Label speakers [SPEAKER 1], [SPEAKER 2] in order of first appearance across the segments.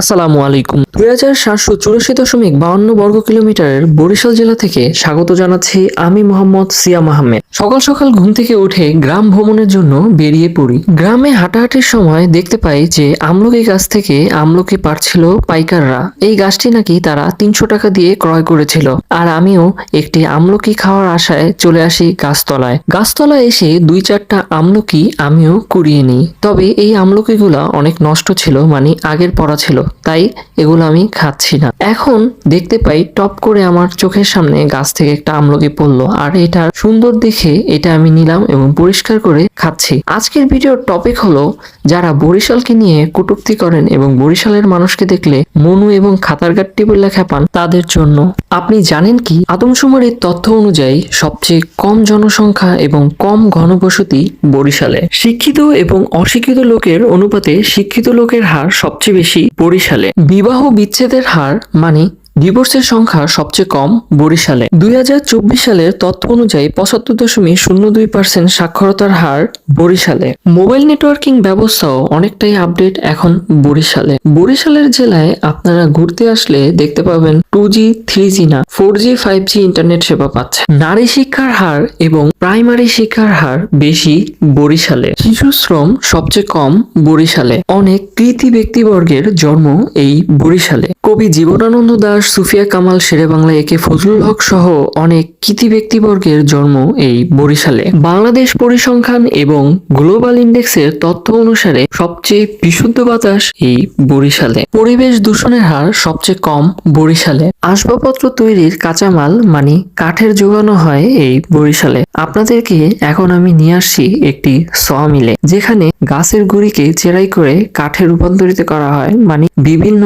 [SPEAKER 1] আসসালামু আলাইকুম। দুই হাজার সাতশো চুরাশি দশমিক বাউন্ন বর্গ কিলোমিটারের বরিশাল জেলা থেকে স্বাগত জানাচ্ছি আমি মোহাম্মদ সিয়াম আহমেদ সকাল সকাল ঘুম থেকে উঠে গ্রাম ভ্রমণের জন্য বেরিয়ে পড়ি। গ্রামে হাঁটাহাঁটির সময় দেখতে পাই যে আমলকি গাছ থেকে আমলকি পারছিল পাইকাররা। এই গাছটি নাকি তারা তিনশো টাকা দিয়ে ক্রয় করেছিল। আর আমিও একটি আমলকি খাওয়ার আশায় চলে আসি গাছতলায়। গাছতলায় এসে দুই চারটা আমলকি আমিও কুড়িয়ে নিই। তবে এই আমলকিগুলা অনেক নষ্ট ছিল মানে আগের পড়া ছিল। তাই এগুলো আমি খাচ্ছি না। এখন দেখতে পাই টপ করে আমার চোখের সামনে গাছ থেকে একটা আমলকি পড়ল। আর এটার সুন্দর দেখে এটা আমি নিলাম এবং পরিষ্কার করে খাচ্ছি। আজকের ভিডিওর টপিক হলো যারা বরিশালকে নিয়ে কটূক্তি করেন এবং বরিশালের মানুষকে দেখলে মনু এবং খাতারগাট টিপুর লেখা পান তাদের জন্য। আপনি জানেন কি? আদমশুমারির তথ্য অনুযায়ী সবচেয়ে কম জনসংখ্যা এবং কম ঘনবসতি বরিশালে। শিক্ষিত এবং অশিক্ষিত লোকের অনুপাতে শিক্ষিত লোকের হার সবচেয়ে বেশি বরিশালে। বিবাহ বিচ্ছেদের হার মানে ডিভোর্সের সংখ্যা সবচেয়ে কম বরিশালে। দুই হাজার চব্বিশ সালের তথ্য অনুযায়ী পঁচাত্তর দশমিক শূন্য দুই পার্সেন্ট সাক্ষরতার হার বরিশালে। মোবাইল নেটওয়ার্কিং ব্যবস্থাও অনেকটাই আপডেট এখন বরিশালে। বরিশালের জেলায় আপনারা ঘুরতে আসলে দেখতে পাবেন টু জি, থ্রি জি না, four G, five G internet সেবা পাচ্ছে। নারী শিক্ষার হার এবং প্রাইমারি শিক্ষার হার বেশি বরিশালে। শিশু শ্রম সবচেয়ে কম বরিশালে। অনেক কৃতি ব্যক্তিবর্গের জন্ম এই বরিশালে। কবি জীবনানন্দ দাস সুফিয়া কামাল শেরে বাংলা একে ফজলুল হক সহ অনেক কৃতি ব্যক্তিবর্গের জন্ম এই বরিশালে। বাংলাদেশ পরিসংখ্যান এবং গ্লোবাল ইন্ডেক্সের তথ্য অনুসারে সবচেয়ে বিশুদ্ধ বাতাস এই বরিশালে। পরিবেশ দূষণের হার সবচেয়ে কম বরিশালে। আসবাবপত্র তৈরির কাঁচামাল মানে কাঠের যোগানো হয় এই বরিশালে। আপনাদেরকে এখন আমি নিয়ে আসছি একটি স মিলে, যেখানে গাছের গুড়িকে চেরাই করে কাঠে রূপান্তরিত করা হয়। মানে বিভিন্ন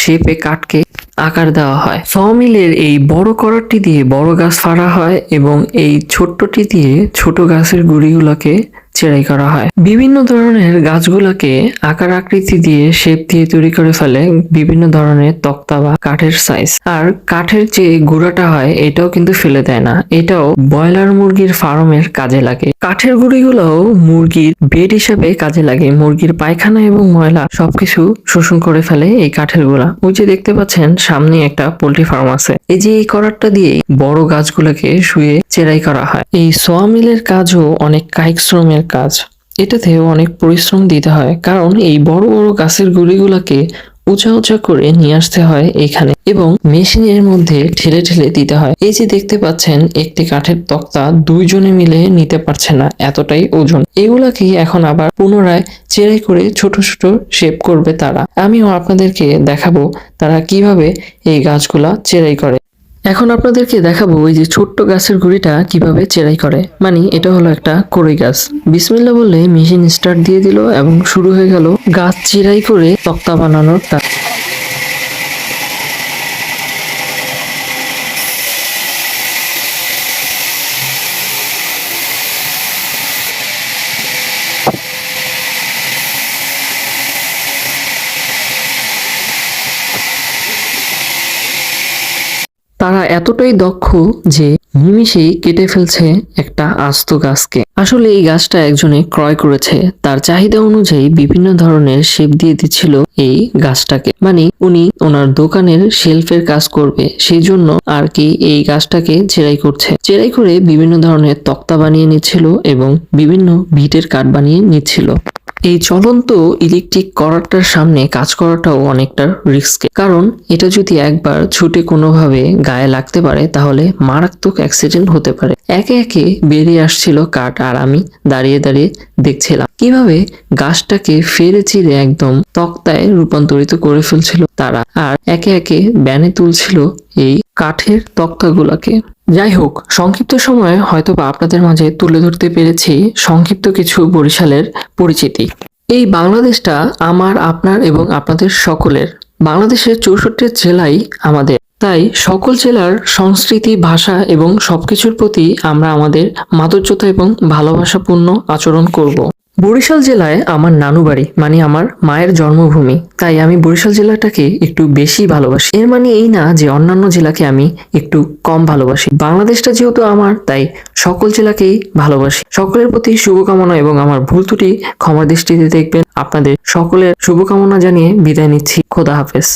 [SPEAKER 1] শেপে কাঠকে আকার দেওয়া হয়। সমিলের এই বড় করারটি দিয়ে বড় গাছ ফাড়া হয় এবং এই ছোট্টটি দিয়ে ছোট গাছের গুড়িগুলোকে চেরাই করা হয়। বিভিন্ন ধরনের গাছগুলোকে আকার আকৃতি দিয়ে শেপ দিয়ে তৈরি করে ফেলে বিভিন্ন ধরনের তক্তা বা কাঠের সাইজ আর কাঠের যে গুঁড়াটা হয়, এটাও কিন্তু ফেলে দেয় না। এটাও ব্রয়লার মুরগির ফার্মের কাজে লাগে। কাঠের গুঁড়িগুলোও মুরগির বেড হিসাবে কাজে লাগে। মুরগির পায়খানা এবং ময়লা সবকিছু শোষণ করে ফেলে এই কাঠের গুঁড়া ওই যে দেখতে পাচ্ছেন, সামনে একটা পোল্ট্রি ফার্ম আছে। এই যে এই করারটা দিয়ে বড় গাছগুলোকে শুয়ে চেরাই করা হয়। এই সোয়া মিলের কাজও অনেক কায়িক শ্রমের কাজ। এটাতেও অনেক পরিশ্রম দিতে হয়, কারণ এই বড় বড় গাছের গুড়িগুলোকে উঁচা উঁচা করে নিয়ে আসতে হয় এখানে এবং মেশিনের মধ্যে ঠেলে ঠেলে দিতে হয়। এই যে দেখতে পাচ্ছেন, একটি কাঠের তক্তা দুইজনে মিলে নিতে পারছে না, এতটাই ওজন। এগুলাকে এখন আবার পুনরায় চেরাই করে ছোট ছোট শেপ করবে তারা। আমিও আপনাদেরকে দেখাবো তারা কীভাবে এই গাছগুলা চেরাই করে। এখন আপনাদেরকে দেখাবো ওই যে ছোট্ট গাছের গুড়িটা কীভাবে চেরাই করে। মানে এটা হলো একটা কড়ই গাছ। বিসমিল্লা বললে মেশিন স্টার্ট দিয়ে দিল এবং শুরু হয়ে গেল গাছ চেরাই করে তক্তা বানানোর কাজ তারা এতটাই দক্ষ যে নিমিষেই কেটে ফেলছে একটা আস্ত গাছকে। আসলে এই গাছটা একজনে ক্রয় করেছে। তার চাহিদা অনুযায়ী বিভিন্ন ধরনের শেপ দিয়ে দিচ্ছিল এই গাছটাকে। মানে উনি ওনার দোকানের শেলফের কাজ করবে সেই জন্য আর কি এই গাছটাকে চেরাই করছে। চেরাই করে বিভিন্ন ধরনের তক্তা বানিয়ে নিচ্ছিল এবং বিভিন্ন ভিটের কাঠ বানিয়ে নিচ্ছিল। এই চলন্ত ইলেকট্রিক করারটার সামনে কাজ করাটাও অনেকটা রিস্ক কারণ এটা যদি একবার ছুটে কোনোভাবে গায়ে লাগতে পারে, তাহলে মারাত্মক অ্যাক্সিডেন্ট হতে পারে। একে একে বেরিয়ে আসছিল কাঠ আর আমি দাঁড়িয়ে দাঁড়িয়ে দেখছিলাম কীভাবে গাছটাকে ফেরে চিরে একদম তক্তায় রূপান্তরিত করে ফেলছিল তারা। আর একে একে ব্যানে তুলছিল এই কাঠের তক্তাগুলোকে। যাই হোক সংক্ষিপ্ত সময়ে হয়তো বা আপনাদের মাঝে তুলে ধরতে পেরেছি সংক্ষিপ্ত কিছু বরিশালের পরিচিতি। এই বাংলাদেশটা আমার, আপনার এবং আপনাদের সকলের। বাংলাদেশের চৌষট্টি জেলাই আমাদের। তাই সকল জেলার সংস্কৃতি, ভাষা এবং সবকিছুর প্রতি আমরা আমাদের মাধুর্যতা এবং ভালোবাসাপূর্ণ আচরণ করব। বরিশাল জেলায় আমার নানু বাড়ি মানে আমার মায়ের জন্মভূমি। তাই আমি বরিশাল জেলাটাকে একটু বেশি ভালোবাসি। এর মানে এই না যে অন্যান্য জেলাকে আমি একটু কম ভালোবাসি। বাংলাদেশটা যেহেতু আমার, তাই সকল জেলাকেই ভালোবাসি। সকলের প্রতি শুভকামনা এবং আমার ভুল ত্রুটি ক্ষমা দৃষ্টিতে দেখবেন। আপনাদের সকলের শুভকামনা জানিয়ে বিদায় নিচ্ছি। খোদা হাফেজ।